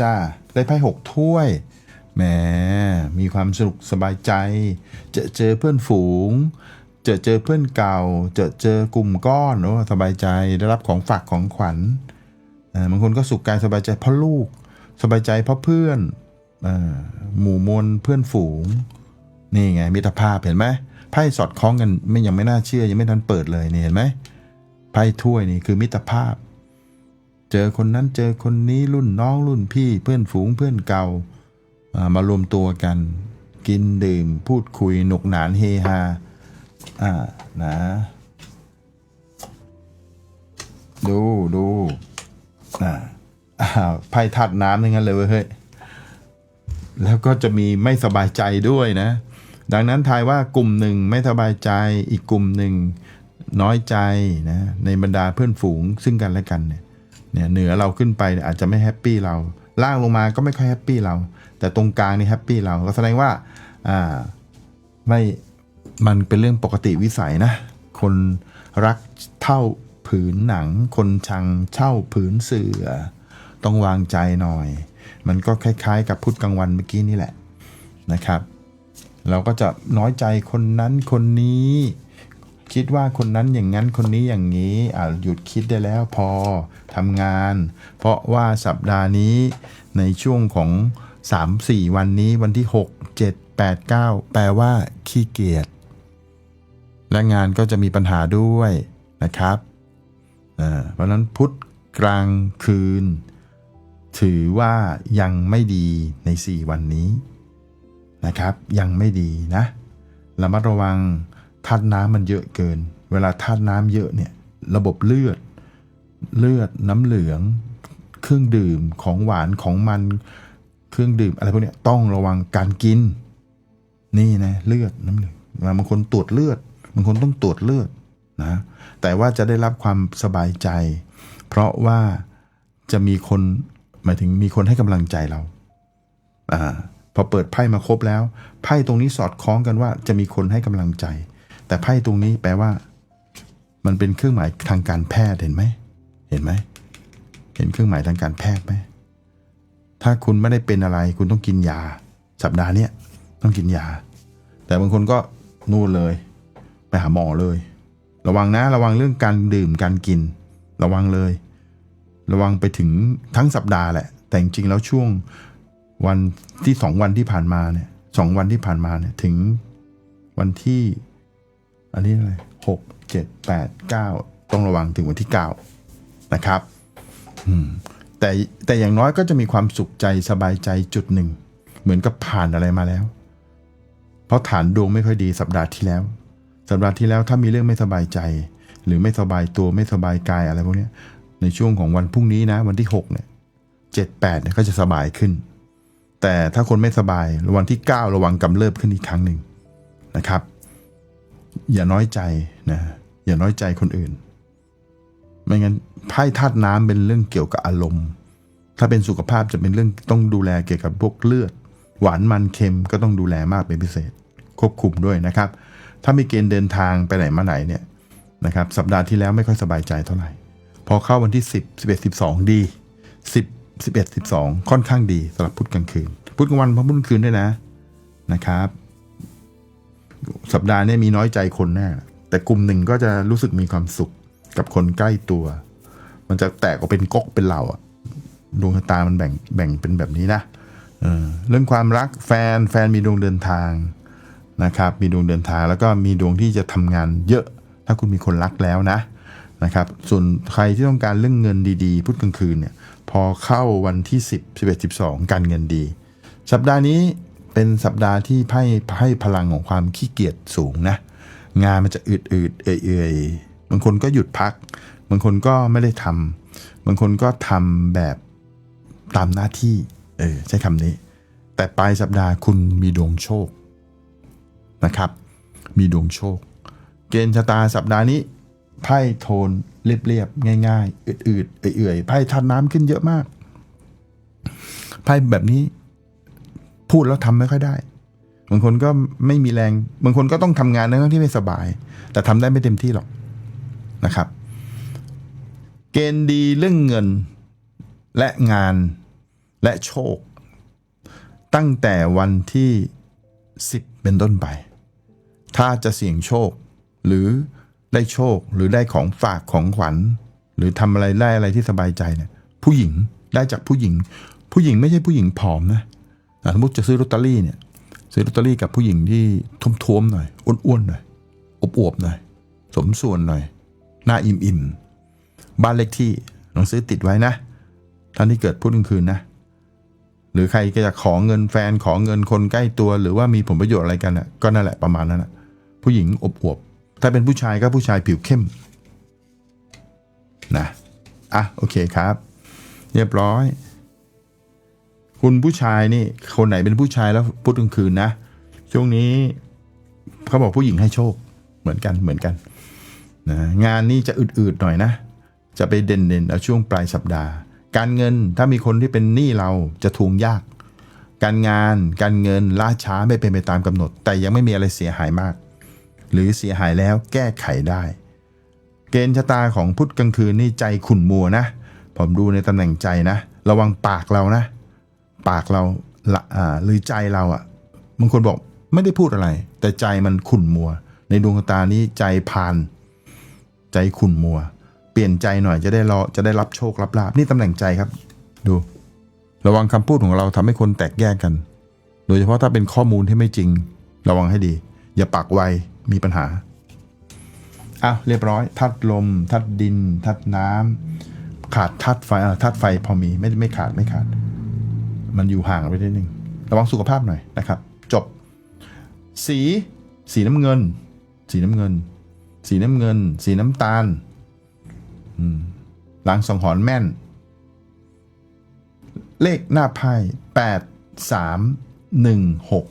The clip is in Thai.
จ้า ได้ไพ่หกถ้วย แหม มีความสนุกสบายใจเจอเจอเพื่อนฝูงเจอเจอเพื่อนเก่าเจอเจอกลุ่มก้อนโอ้สบายใจ ได้รับของฝากของขวัญอ่าบางคนก็สุขกายสบายใจเพราะลูก สบายใจเพราะเพื่อนอ่าหมู่มวลเพื่อนฝูง นี่ไงมิตรภาพเห็นไหมไพ่สอดคล้องกันไม่ยังไม่น่าเชื่อยังไม่ทันเปิดเลยเนี่เห็นไหมไพ่ถ้วยนี่คือมิตรภาพ เจอคนนั้นเจอคนนี้รุ่นน้องรุ่นพี่เพื่อนฝูงเพื่อนเก่ามารวมตัวกัน กินดื่มพูดคุยหนุกหนานเฮฮาอ่านะดูดูอ่าอ่าไพ่ทัดน้ำอย่งนั้นเลยเว้ยแล้วก็จะมีไม่สบายใจด้วยนะ ดังนั้นทายว่ากลุ่มหนึ่งไม่สบายใจอีกกลุ่มหนึ่งน้อยใจนะในบรรดาเพื่อนฝูงซึ่งกันและกันเนี่ย เนี่ยเหนือเราขึ้นไปอาจจะไม่แฮปปี้เรา ล่างลงมาก็ไม่ค่อยแฮปปี้เรา แต่ตรงกลางนี่แฮปปี้เราก็แสดงว่าอ่าไม่มันเป็นเรื่องปกติวิสัยนะ คนรักเท่าผืนหนัง คนชังเช่าผืนเสือ ต้องวางใจหน่อย มันก็คล้ายๆ กับพุทธกลางวันเมื่อกี้นี่แหละนะครับ เราก็จะน้อยใจคนนั้นคนนี้ คิดว่าคนนั้นอย่างนั้นคนนี้อย่างนี้อ่าหยุดคิดได้แล้วพอทำงาน เพราะว่าสัปดาห์นี้ในช่วงของ 3-4 วันนี้วันที่ 6 7 8 9 แปลว่า ขี้เกียจและงานก็จะมีปัญหาด้วยนะครับเพราะฉะนั้นพุธกลางคืน ถือว่ายังไม่ดีใน 4 วันนี้นะครับ ยังไม่ดีนะระมัดระวัง ธาตุน้ำมันเยอะเกิน เวลาธาตุน้ำเยอะเนี่ยระบบเลือด เลือดน้ำเหลือง เครื่องดื่มของหวานของมันเครื่องดื่มอะไรพวกนี้ต้องระวังการกิน นี่นะเลือดน้ำเหลืองบางคนตรวจเลือดบางคนต้องตรวจเลือดนะแต่ว่าจะได้รับความสบายใจ เพราะว่าจะมีคนหมายถึงมีคนให้กำลังใจเราอ่าพอเปิดไพ่มาครบแล้ว ไพ่ตรงนี้สอดคล้องกันว่าจะมีคนให้กำลังใจ แต่ไพ่ตรงนี้แปลว่า มันเป็นเครื่องหมายทางการแพทย์เห็นไหม เห็นไหม เห็นเครื่องหมายทางการแพทย์ไหม ถ้าคุณไม่ได้เป็นอะไร คุณต้องกินยา สัปดาห์เนี้ยต้องกินยา แต่บางคนก็นู่นเลย ไปหาหมอเลย ระวังนะ ระวังเรื่องการดื่มการกิน ระวังเลย ระวังไปถึงทั้งสัปดาห์แหละ แต่จริงๆแล้วช่วงวันที่สองวันที่ผ่านมาเนี่ยสองวันที่ผ่านมาเนี่ยถึงวันที่ อันนี้อะไรหกเจ็ดแปดเก้าต้องระวังถึงวันที่เก้านะครับแต่แต่อย่างน้อยก็จะมีความสุขใจสบายใจจุดหนึ่ง เหมือนกับผ่านอะไรมาแล้ว เพราะฐานดวงไม่ค่อยดีสัปดาห์ที่แล้ว สัปดาห์ที่แล้วถ้ามีเรื่องไม่สบายใจ หรือไม่สบายตัวไม่สบายกายอะไรพวกนี้ในช่วงของวันพรุ่งนี้นะ วันที่หกเนี่ยเจ็ดแปดเนี่ยก็จะสบายขึ้น แต่ถ้าคนไม่สบายวันที่เก้าระวังกำเริบขึ้นอีกครั้งหนึ่งนะครับ อย่าน้อยใจนะอย่าน้อยใจคนอื่น ไม่งั้นไพ่ธาตุน้ำเป็นเรื่องเกี่ยวกับอารมณ์ ถ้าเป็นสุขภาพจะเป็นเรื่องต้องดูแลเกี่ยวกับพวกเลือด หวานมันเค็มก็ต้องดูแลมากเป็นพิเศษ ควบคุมด้วยนะครับ ถ้ามีเกณฑ์เดินทางไปไหนมาไหนเนี่ยนะครับ สัปดาห์ที่แล้วไม่ค่อยสบายใจเท่าไหร่ พอเข้าวันที่ 10 11 12 ดี 10 11 12 ค่อนข้างดีสำหรับพุธกลางคืน พุธกลางวันพระพุธกลางคืนด้วยนะนะครับ สัปดาห์นี้มีน้อยใจคนแน่แต่กลุ่มหนึ่งก็จะรู้สึกมีความสุขกับคนใกล้ตัว มันจะแตกออกเป็นก๊กเป็นเหล่าอะดวงชะตามันแบ่งแบ่งเป็นแบบนี้นะเออเรื่องความรักแฟนแฟนมีดวงเดินทางนะครับ มีดวงเดินทางแล้วก็มีดวงที่จะทำงานเยอะ ถ้าคุณมีคนรักแล้วนะนะครับ ส่วนใครที่ต้องการเรื่องเงินดีๆ พุธกลางคืนเนี่ย พอเข้าวันที่ 10 11 12 การเงินดี สัปดาห์นี้ เป็นสัปดาห์ที่ไพ่ให้พลังของความขี้เกียจสูงนะ งานมันจะอืดอืดๆเอื่อยๆบางคนก็หยุดพัก บางคนก็ไม่ได้ทำบางคนก็ทำแบบตามหน้าที่ เออใช้คำนี้ แต่ปลายสัปดาห์คุณมีดวงโชคนะครับ มีดวงโชค เกณฑ์ชะตาสัปดาห์นี้ไพ่โทนเรียบๆง่ายๆอืดๆเอื่อยๆไพ่ทันน้ำขึ้นเยอะมากไพ่แบบนี้ พูดแล้วทำไม่ค่อยได้ บางคนก็ไม่มีแรง บางคนก็ต้องทำงานในเรื่องที่ไม่สบาย แต่ทำได้ไม่เต็มที่หรอกนะครับ เกณฑ์ดีเรื่องเงินและงานและโชค ตั้งแต่วันที่ 10 เป็นต้นไป ถ้าจะเสี่ยงโชค หรือได้โชคหรือได้ของฝากของขวัญ หรือทำอะไรได้อะไรที่สบายใจเนี่ยผู้หญิงได้จากผู้หญิง ผู้หญิงไม่ใช่ผู้หญิงผอมนะ สมมติจะซื้อลอตเตอรี่เนี่ยซื้อลอตเตอรี่กับผู้หญิงที่ท้วมๆหน่อยอ้วนๆหน่อยอวบๆหน่อยสมส่วนหน่อย หน้าอิ่มๆบ้านเลขที่ลองซื้อติดไว้นะท่านที่เกิดพุธกลางคืนนะ หรือใครก็จะขอเงินแฟนขอเงินคนใกล้ตัว หรือว่ามีผลประโยชน์อะไรกันน่ะก็นั่นแหละประมาณนั้นนะผู้หญิงอบอวบๆถ้าเป็นผู้ชายก็ผู้ชายผิวเข้มนะอะโอเคครับ เรียบร้อย คุณผู้ชายนี่ คนไหนเป็นผู้ชายแล้วพุธกลางคืนนะ ช่วงนี้เขาบอกผู้หญิงให้โชคเหมือนกันเหมือนกันนะงานนี่จะอืดๆหน่อยนะ จะไปเด่นๆเอาช่วงปลายสัปดาห์ การเงินถ้ามีคนที่เป็นหนี้เราจะทวงยาก การงานการเงินล่าช้าไม่เป็นไปตามกำหนด แต่ยังไม่มีอะไรเสียหายมาก หรือเสียหายแล้วแก้ไขได้ เกณฑ์ชะตาของพุธกลางคืนนี่ใจขุ่นมัวนะ ผมดูในตำแหน่งใจนะ ระวังปากเรานะ ปากเราละอ่าหรือใจเราอะ่ะบางคนบอกไม่ได้พูดอะไร แต่ใจมันขุ่นมัว ในดวงตานี้ใจพาน ใจขุ่นมัว เปลี่ยนใจหน่อยจะได้รอจะได้รับโชครับลาบนี่ตำแหน่งใจครับ ดู ระวังคำพูดของเราทำให้คนแตกแยกกัน โดยเฉพาะถ้าเป็นข้อมูลที่ไม่จริง ระวังให้ดี อย่าปากไวมีปัญหาอ้าวเรียบร้อยธาตุลมธาตุดินธาตุน้ำขาดธาตุไฟอ่าธาตุไฟพอมีไม่ไม่ขาดไม่ขาด มันอยู่ห่างไปนิดนึงระวังสุขภาพหน่อยนะครับ จบ สีสีน้ำเงิน สีน้ำเงิน สีน้ำเงิน สีน้ำตาลหลังสังหรณ์แม่น เลขหน้าไพ่แปดสามหนึ่งหก